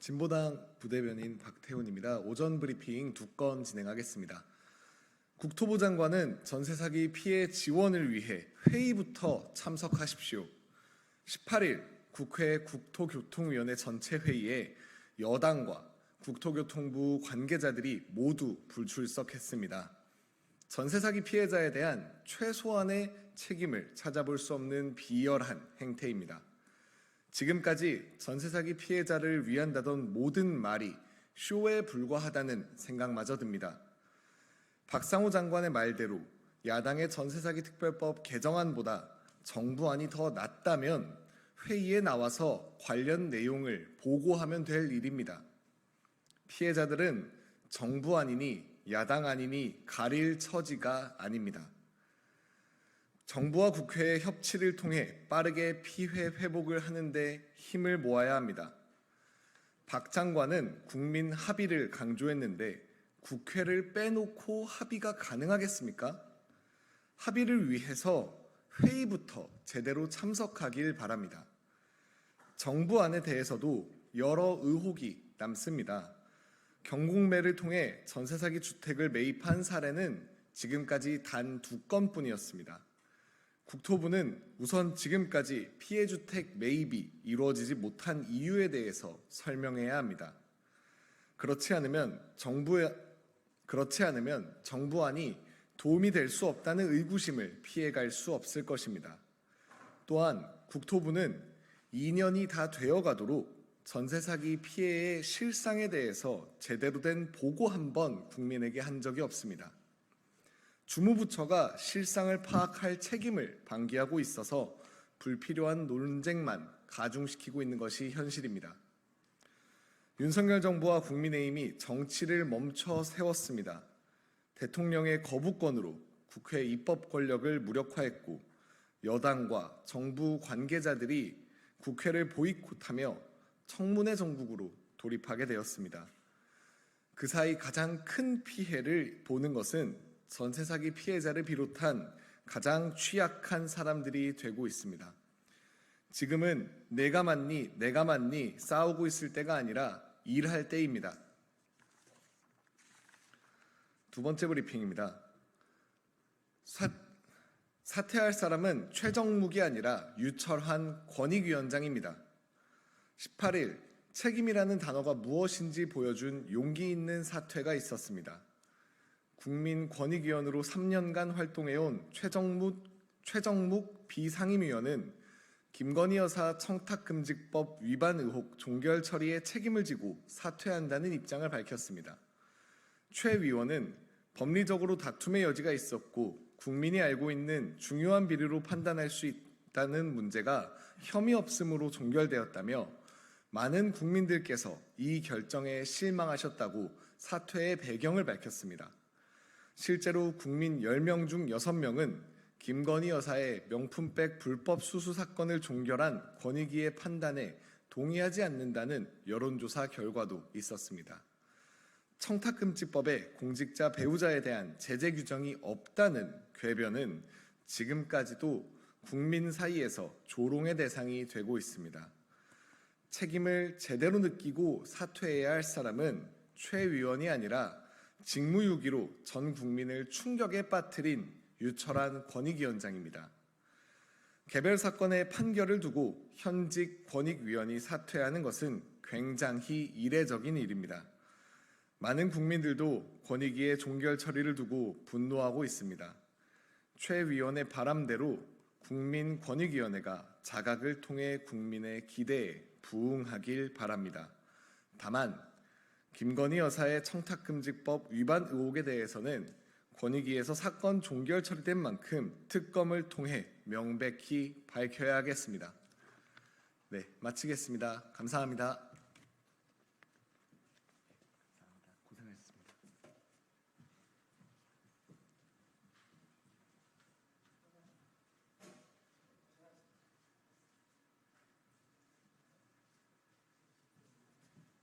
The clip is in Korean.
진보당 부대변인 박태훈입니다. 오전 브리핑 두 건 진행하겠습니다. 국토부 장관은 전세 사기 피해 지원을 위해 회의부터 참석하십시오. 18일 국회 국토교통위원회 전체 회의에 여당과 국토교통부 관계자들이 모두 불출석했습니다. 전세 사기 피해자에 대한 최소한의 책임을 찾아볼 수 없는 비열한 행태입니다. 지금까지 전세 사기 피해자를 위한다던 모든 말이 쇼에 불과하다는 생각마저 듭니다. 박상호 장관의 말대로 야당의 전세 사기 특별법 개정안보다 정부안이 더 낫다면 회의에 나와서 관련 내용을 보고하면 될 일입니다. 피해자들은 정부안이니 야당안이니 가릴 처지가 아닙니다. 정부와 국회의 협치를 통해 빠르게 피해 회복을 하는데 힘을 모아야 합니다. 박 장관은 국민 합의를 강조했는데 국회를 빼놓고 합의가 가능하겠습니까? 합의를 위해서 회의부터 제대로 참석하길 바랍니다. 정부안에 대해서도 여러 의혹이 남습니다. 경공매를 통해 전세 사기 주택을 매입한 사례는 지금까지 단 두 건뿐이었습니다. 국토부는 우선 지금까지 피해 주택 매입이 이루어지지 못한 이유에 대해서 설명해야 합니다. 그렇지 않으면 정부의 그렇지 않으면 정부안이 도움이 될 수 없다는 의구심을 피해갈 수 없을 것입니다. 또한 국토부는 2년이 다 되어 가도록 전세 사기 피해의 실상에 대해서 제대로 된 보고 한 번 국민에게 한 적이 없습니다. 주무부처가 실상을 파악할 책임을 방기하고 있어서 불필요한 논쟁만 가중시키고 있는 것이 현실입니다. 윤석열 정부와 국민의힘이 정치를 멈춰 세웠습니다. 대통령의 거부권으로 국회 입법 권력을 무력화했고 여당과 정부 관계자들이 국회를 보이콧하며 청문회 정국으로 돌입하게 되었습니다. 그 사이 가장 큰 피해를 보는 것은 전세 사기 피해자를 비롯한 가장 취약한 사람들이 되고 있습니다. 지금은 내가 맞니 내가 맞니 싸우고 있을 때가 아니라 일할 때입니다. 두 번째 브리핑입니다. 사, 사퇴할 사람은 최정묵이 아니라 유철한 권익위원장입니다. 18일 책임이라는 단어가 무엇인지 보여준 용기 있는 사퇴가 있었습니다. 국민권익위원으로 3년간 활동해온 최정묵, 최정묵 비상임위원은 김건희 여사 청탁금지법 위반 의혹 종결 처리에 책임을 지고 사퇴한다는 입장을 밝혔습니다. 최 위원은 법리적으로 다툼의 여지가 있었고 국민이 알고 있는 중요한 비리로 판단할 수 있다는 문제가 혐의 없음으로 종결되었다며 많은 국민들께서 이 결정에 실망하셨다고 사퇴의 배경을 밝혔습니다. 실제로 국민 10명 중 6명은 김건희 여사의 명품백 불법 수수 사건을 종결한 권익위의 판단에 동의하지 않는다는 여론조사 결과도 있었습니다. 청탁금지법에 공직자 배우자에 대한 제재 규정이 없다는 궤변은 지금까지도 국민 사이에서 조롱의 대상이 되고 있습니다. 책임을 제대로 느끼고 사퇴해야 할 사람은 최 위원이 아니라 직무유기로 전 국민을 충격에 빠뜨린 유철한 권익위원장입니다. 개별 사건의 판결을 두고 현직 권익위원이 사퇴하는 것은 굉장히 이례적인 일입니다. 많은 국민들도 권익위의 종결 처리를 두고 분노하고 있습니다. 최 위원의 바람대로 국민권익위원회가 자각을 통해 국민의 기대에 부응하길 바랍니다. 다만 김건희 여사의 청탁금지법 위반 의혹에 대해서는 권익위에서 사건 종결 처리된 만큼 특검을 통해 명백히 밝혀야 하겠습니다. 네, 마치겠습니다. 감사합니다.